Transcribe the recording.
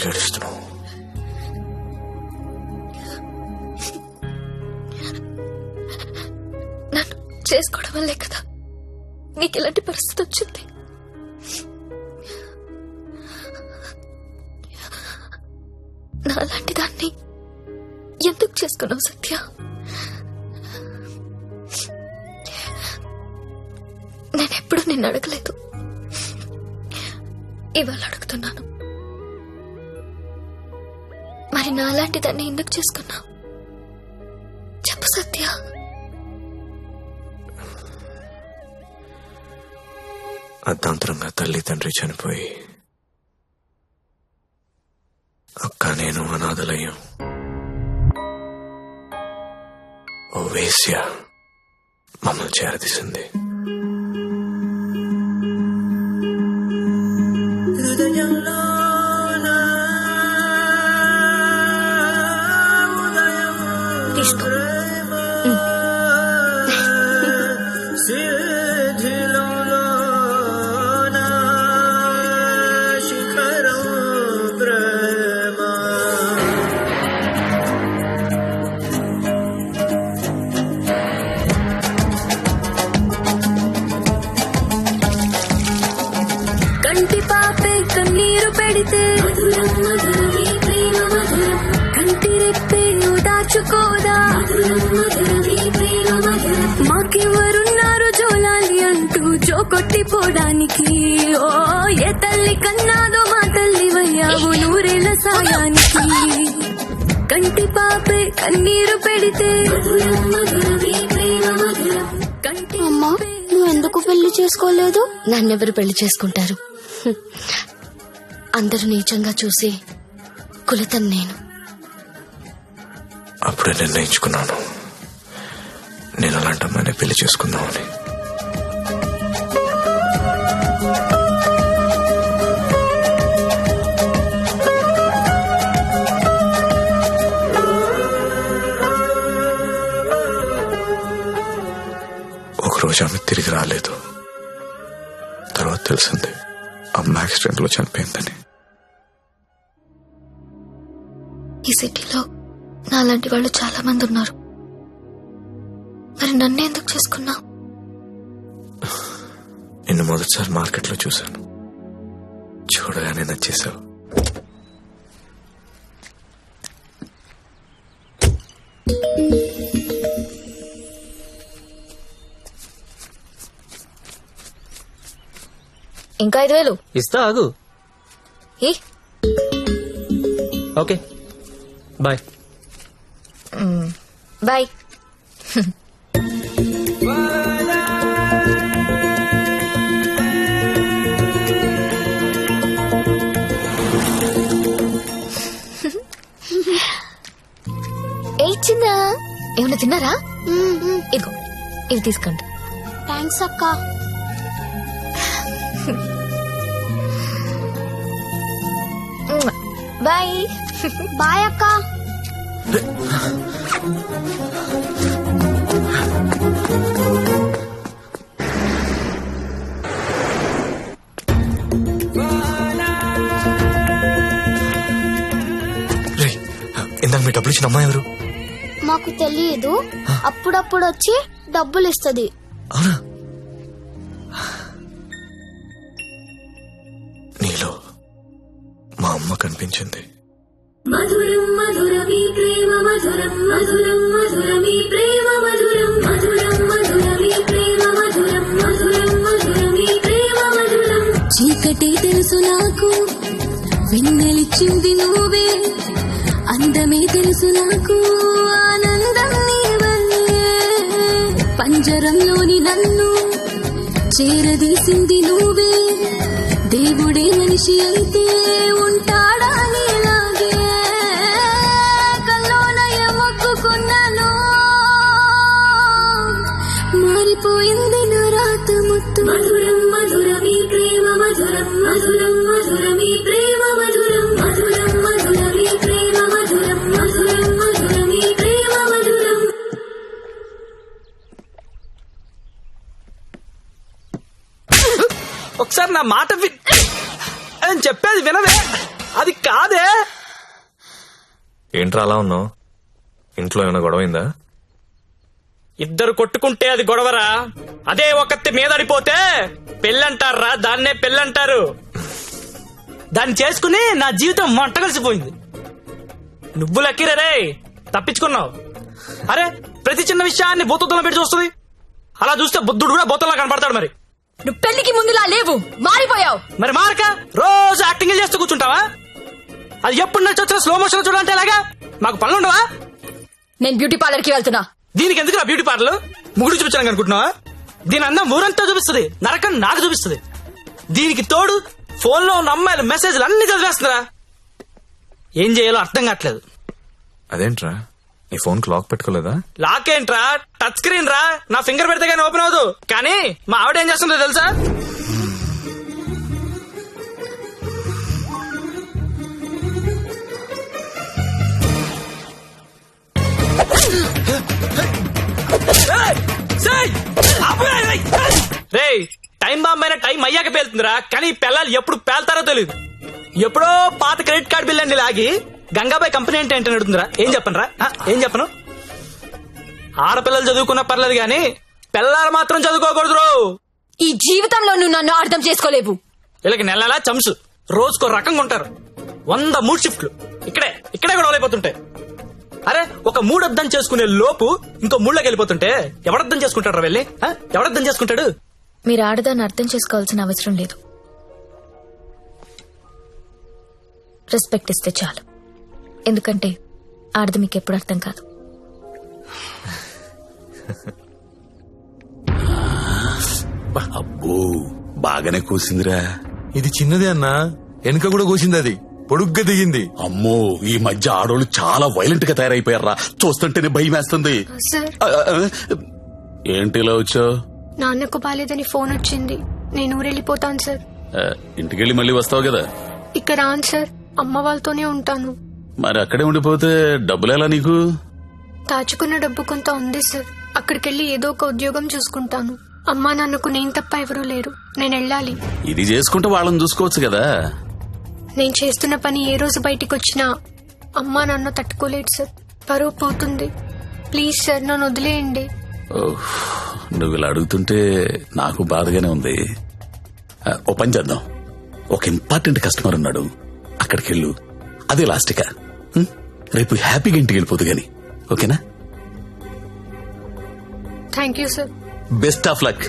ఎందుకు ఏడుస్తున్నావు నన్ను చేసుకోవడం వల్లే కదా. నీకు ఇలాంటి పరిస్థితి వచ్చింది? నాలాంటి దాన్ని ఎందుకు చేసుకున్నావు సత్య? నేనెప్పుడు నిన్ను అడగలేదు. ఇవాళ అడుగుతున్నాను. మరి నాలాంటి దాన్ని ఎందుకు చేసుకున్నావు? చెప్పు సత్య. అర్ధాంతరంగా తల్లి తండ్రి చనిపోయి అక్క నేను అనాథలయ్యాం. ఓ వేశ్య మమ్మల్ని చేరదీసింది. తీసుకో కంటి పాపే కన్నీరు పెడితే కంటి రెప్పే దాచుకోదా? మాకెవరున్నారు జోలాలి అంటూ జో కొట్టిపోవడానికి ఓ ఏ తల్లి కన్నాదో మా తల్లి వయ్యావు నూరేళ్ళ సాయానికి. కంటి పాపే కన్నీరు పెడితే కంటి అమ్మా. పెళ్ళి చేసుకోలేదు? నన్నెవరు పెళ్ళి చేసుకుంటారు? అందరూ నీచంగా చూసి కులతం నేను. అప్పుడే నిర్ణయించుకున్నాను. నేను అలాంటి అమ్మాయిని పెళ్ళి చేసుకుందామని. రాలేదు. తర్వాత తెలిసింది అమ్మ యాక్సిడెంట్లో చనిపోయిందని. ఈ సిటీలో నాలాంటి వాళ్ళు చాలా మంది ఉన్నారు. మరి నన్ను ఎందుకు చేసుకున్నావు? నిన్ను మొదటిసారి మార్కెట్లో చూశాను. చూడగానే నచ్చేసావు ఇంకా ఐదు వేలు. ఇస్తా ఆగు. ఏ? ఓకే. బాయ్. బాయ్. ఏ చిన్నా? ఏమన్నా తిన్నారా? ఇదిగో ఇవి తీసుకోండి. థ్యాంక్స్ అక్క. బాయ్. బాయ్ అక్క. ఇందాక మీ డబ్బులు ఇచ్చిన అమ్మాయి ఎవరు? మాకు తెలియదు అప్పుడప్పుడు వచ్చి డబ్బులు ఇస్తది అవునా? నీలో అమ్మ కనిపించింది మధురం మధురమీ ప్రేమ మధురం మధురం మధురమీ ప్రేమ మధురం మధురం మధురమీ ప్రేమ మధురం మధురం మధురమీ ప్రేమ మధురం. చీకటి తెలుసు నాకు వెన్నెలిచ్చింది నువ్వే. అందమే తెలుసు నాకు ఆనందం నీవల్లే. పంజరంలోని నన్ను చేరదీసింది నువ్వే. దేవుడే మనిషి అయితే మధురం మధురం మధురమీ ప్రేమ మధురం మధురం మధురమీ ప్రేమ మధురం మధురం మధురమీ ప్రేమ మధురం. ఒకసారి నా మాట వి అని చెప్పేది వినవే. అది కాదే. ఏంట్రా అలా ఉన్నావు? ఇంట్లో ఏమైనా గొడవైందా ఇద్దరు కొట్టుకుంటే అది గొడవరా? అదే ఒకటి మీదడిపోతే పెళ్ళంటారా? దాన్నే పెళ్ళంటారు. దాన్ని చేసుకుని నా జీవితం మంట కలిసిపోయింది నువ్వు లక్కీరే రే తప్పించుకున్నావు. అరే ప్రతి చిన్న విషయాన్ని బూతత్వంలో పెట్టి చూస్తుంది. అలా చూస్తే బుద్ధుడు కూడా బూతంలా కనపడతాడు మరి. నువ్వు పెళ్ళికి ముందులా లేవు మారిపోయావు. మరి మార్క? రోజు యాక్టింగ్ చేస్తూ కూర్చుంటావా? అది ఎప్పుడు నడిచి వచ్చిన స్లో మోషన్ చూడాలంటే ఎలాగా? మాకు పనులు ఉండవా నేను బ్యూటీ పార్లర్కి వెళ్తున్నా. దీనికి ఎందుకు బ్యూటీ పార్లర్ ముగుడు చూపించడానికి అనుకుంటున్నావా? దీని అందం ఊరంతా చూపిస్తుంది. నరకం నాకు చూపిస్తుంది. దీనికి తోడు ఫోన్లో ఉన్న అమ్మాయిల మెసేజ్లు అన్ని చదివేస్తుందిరా. ఏం చేయాలో అర్థం కావట్లేదు. అదేంట్రా? నీ ఫోన్ లాక్ పెట్టుకోలేదా? లాక్ ఏంట్రా? టచ్ స్క్రీన్ రా. నా ఫింగర్ పెడితే కానీ ఓపెన్ అవ్వదు. కానీ మా ఆవిడ ఏం చేస్తుందో తెలుసా? టైం బాంబ్ అయినా టైం అయ్యాక పేలుతుందిరా. కానీ ఈ పిల్లలు ఎప్పుడు పేల్తారో తెలియదు ఎప్పుడో పాత క్రెడిట్ కార్డ్ బిల్ అన్ని లాగి గంగాబాయ్ కంపెనీ అంటే ఏంటని అడుగుతుందిరా. ఏం చెప్పను ఏం చెప్పను? ఆడపిల్లలు చదువుకున్నా పర్లేదు గాని పిల్లలు మాత్రం చదువుకోకూడదు రో. ఈ జీవితంలో నువ్వు నన్ను అర్థం చేసుకోలేవు. వీళ్ళకి నెల నెలా చంసు రోజుకో రకంగా ఉంటారు. వంద మూడు షిఫ్ట్లు. ఇక్కడే ఇక్కడే కూడా అయిపోతుంటాయి. అరే ఒక మూడు అర్థం చేసుకునే లోపు ఇంకో మూడులోకి వెళ్ళిపోతుంటే ఎవడర్థం చేసుకుంటాడు వెళ్ళి? ఆ? ఎవడర్థం చేసుకుంటాడు? మీరు ఆడదాన్ని అర్థం చేసుకోవాల్సిన అవసరం లేదు. రెస్పెక్ట్ ఇస్తే చాలు. ఎందుకంటే ఆడది మీకు ఎప్పుడు అర్థం కాదు. అబ్బో బాగానే కూసిందిరా. ఇది చిన్నదే అన్నా. వెనుక కూడా కోసింది అది. పొడుగ్గా దిగింది. అమ్మో ఈ మధ్య ఆడోళ్ళు చాలా వైలెంట్గా తయారైపోయారా. చూస్తుంటేనే భయం వేస్తుంది ఏంటి ఇలా వచ్చావు? నాన్నకు బాలేదని ఫోన్ వచ్చింది. నేను ఊరెళ్ళిపోతాను సార్. ఇంటికెళ్ళి మళ్ళీ వస్తావు కదా? ఇక్కడ రాను సార్. అమ్మ వాళ్ళతోనే ఉంటాను. మరి అక్కడే ఉండిపోతే డబ్బులు ఎలా నీకు? దాచుకున్న డబ్బు కొంత ఉంది సార్. అక్కడికెళ్ళి ఏదో ఒక ఉద్యోగం చూసుకుంటాను. అమ్మా నాన్నకు నేను తప్ప ఎవరూ లేరు. నేను వెళ్ళాలి. ఇది చేసుకుంటే వాళ్ళని చూసుకోవచ్చు కదా? నేను చేస్తున్న పని ఏ రోజు బయటికి వచ్చినా అమ్మా నాన్న తట్టుకోలేడు సార్. పరువు పోతుంది. ప్లీజ్ సార్ నన్ను వదిలేయండి. ఓహ్, నువ్వు ఇలా అడుగుతుంటే నాకు బాధగానే ఉంది. ఓ పని చేద్దాం. ఒక ఇంపార్టెంట్ కస్టమర్ ఉన్నాడు. అక్కడికి వెళ్ళు అదే లాస్ట్గా? రేపు హ్యాపీగా ఇంటికి వెళ్ళిపోదు గాని. ఓకేనా? Thank you sir best of luck